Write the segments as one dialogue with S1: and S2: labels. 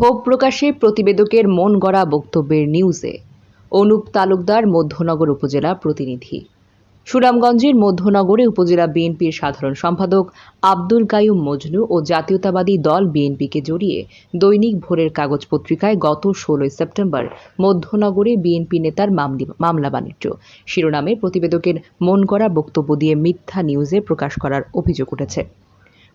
S1: ক্ষোভ প্রকাশে প্রতিবেদকের মন গড়া বক্তব্যের নিউজে। অনুপ তালুকদার, মধ্যনগর উপজেলা প্রতিনিধি। সুনামগঞ্জের মধ্যনগরে উপজেলা বিএনপির সাধারণ সম্পাদক আব্দুল কাইয়ুম মজনু ও জাতীয়তাবাদী দল বিএনপিকে জড়িয়ে দৈনিক ভোরের কাগজ পত্রিকায় গত ষোলোই সেপ্টেম্বর মধ্যনগরে বিএনপি নেতার মামলা বাণিজ্য। শিরোনামে প্রতিবেদকের মন গড়া বক্তব্য দিয়ে মিথ্যা নিউজে প্রকাশ করার অভিযোগ উঠেছে।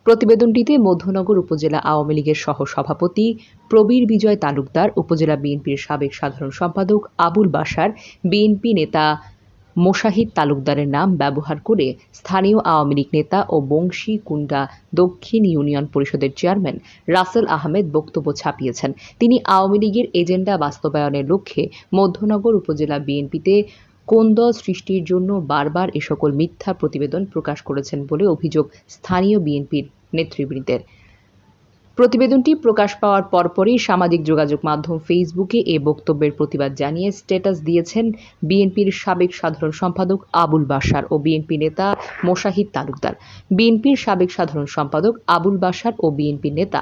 S1: প্রতিবেদনটিতে মধ্যনগর উপজেলা আওয়ামী লীগের সহ সভাপতি প্রবীর বিজয় তালুকদার, উপজেলা বিএনপির সাবেক সাধারণ সম্পাদক আবুল বাশার, বিএনপি নেতা মোশাহিদ তালুকদারের নাম ব্যবহার করে স্থানীয় আওয়ামী লীগ নেতা ও বংশী কুন্ডা দক্ষিণ ইউনিয়ন পরিষদের চেয়ারম্যান রাসেল আহমেদ বক্তব্য ছাপিয়েছেন। তিনি আওয়ামী লীগের এজেন্ডা বাস্তবায়নের লক্ষ্যে মধ্যনগর উপজেলা বিএনপিতে কোন্দল সৃষ্টির জন্য বারবার এ সকল মিথ্যা প্রতিবেদন প্রকাশ করেছেন বলে অভিযোগ স্থানীয় বিএনপির নেতৃবৃন্দের। প্রতিবেদনটি প্রকাশ পাওয়ার পরপরই সামাজিক যোগাযোগ মাধ্যম ফেসবুকে এ বক্তব্যের প্রতিবাদ জানিয়ে স্ট্যাটাস দিয়েছেন বিএনপির সাবেক সাধারণ সম্পাদক আবুল বাশার ও বিএনপি নেতা মোশাহিদ তালুকদার। বিএনপির সাবেক সাধারণ সম্পাদক আবুল বাশার ও বিএনপি নেতা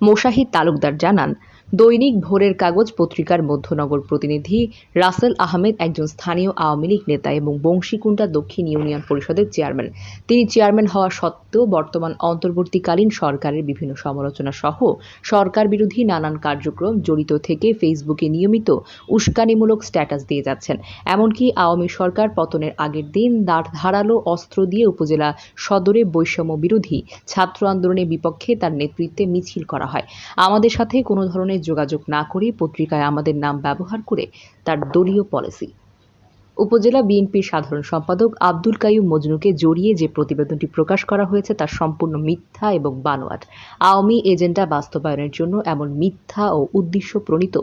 S1: মোশাহিদ তালুকদার জানান দৈনিক ভোরের কাগজ পত্রিকার মধ্যনগর প্রতিনিধি রাসেল আহমেদ একজন স্থানীয় আওয়ামী লীগ নেতা এবং বংশীকুণ্ডা দক্ষিণ ইউনিয়ন পরিষদের চেয়ারম্যান। তিনি চেয়ারম্যান হওয়া সত্ত্বেও বর্তমান অন্তর্বর্তীকালীন সরকারের বিভিন্ন সমালোচনা সহ সরকার বিরোধী নানান কার্যক্রম জড়িত থেকে ফেসবুকে নিয়মিত উস্কানিমূলক স্ট্যাটাস দিয়ে যাচ্ছেন। এমনকি আওয়ামী সরকার পতনের আগের দিন ধারালো অস্ত্র দিয়ে উপজেলা সদরে বৈষম্য বিরোধী ছাত্র আন্দোলনের বিপক্ষে তার নেতৃত্বে মিছিল করা হয়। আমাদের সাথে কোনো ধরনের যোগাযোগ না করে পত্রিকায় আমাদের নাম ব্যবহার করে তার দলীয় পলিসি। উপজেলা বিএনপির সাধারণ সম্পাদক আব্দুল কাইয়ুম মজনুকে জড়িয়ে যে প্রতিবেদনটি প্রকাশ করা হয়েছে তা সম্পূর্ণ মিথ্যা এবং বানোয়াট। আওয়ামী এজেন্ডা বাস্তবায়নের জন্য এমন মিথ্যা ও উদ্দেশ্য প্রণীত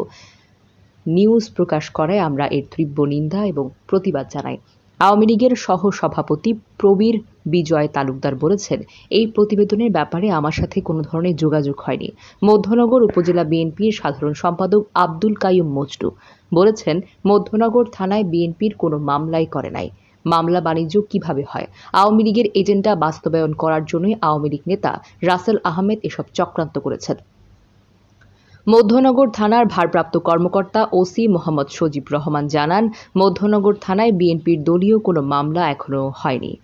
S1: নিউজ প্রকাশ করায় আমরা এর তীব্র নিন্দা এবং প্রতিবাদ জানাই। আওয়ামী লীগের সহ সভাপতি প্রবীর বিজয় তালুকদার বলেছেন, এই প্রতিবেদনের ব্যাপারে আমার সাথে কোনো ধরনের যোগাযোগ হয়নি। মধ্যনগর উপজেলা বিএনপির সাধারণ সম্পাদক আব্দুল কাইয়ুম মজনু বলেছেন, মধ্যনগর থানায় বিএনপির কোনো মামলাই করে নাই। মামলা বাণিজ্য কীভাবে হয়? আওয়ামী লীগের এজেন্ডা বাস্তবায়ন করার জন্যই আওয়ামী লীগ নেতা রাসেল আহমেদ এসব চক্রান্ত করেছেন। মধ্যনগর থানার ভারপ্রাপ্ত কর্মকর্তা ওসি মোহাম্মদ সজিব রহমান জানান, মধ্যনগর থানায় বিএনপির দলীয় কোনো মামলা এখনও হয়নি।